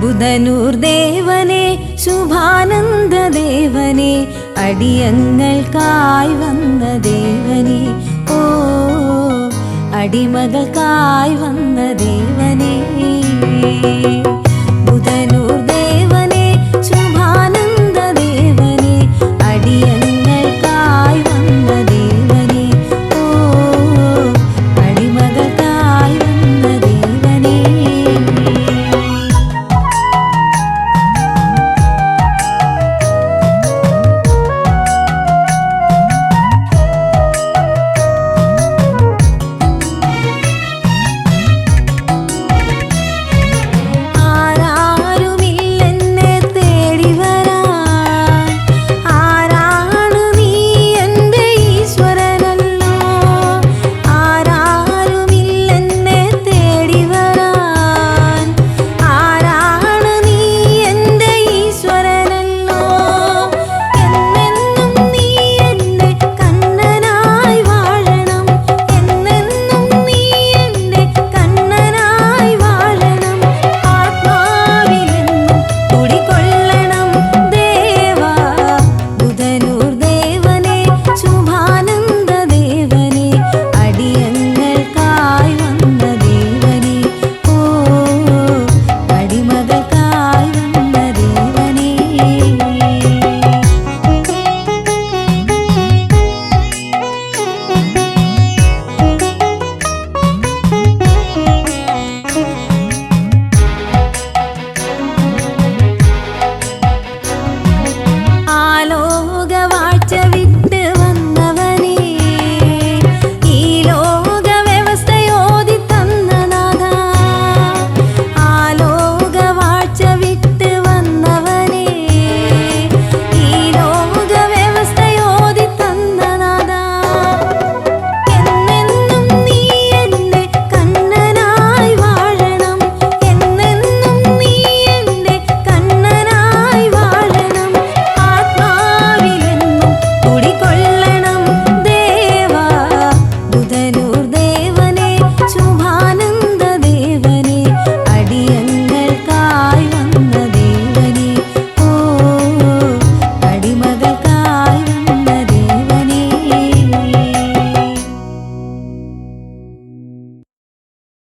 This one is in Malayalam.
ബുധനൂർദേവനെ ശുഭാനന്ദദേവനെ അടിയങ്ങൾക്കായി വന്ന ദേവനെ. ഓ അടിമകൾക്കായി വന്ന ദേവനെ. ബുധനൂർദേവനെ ശുഭാനന്ദദേവനെ അടിയ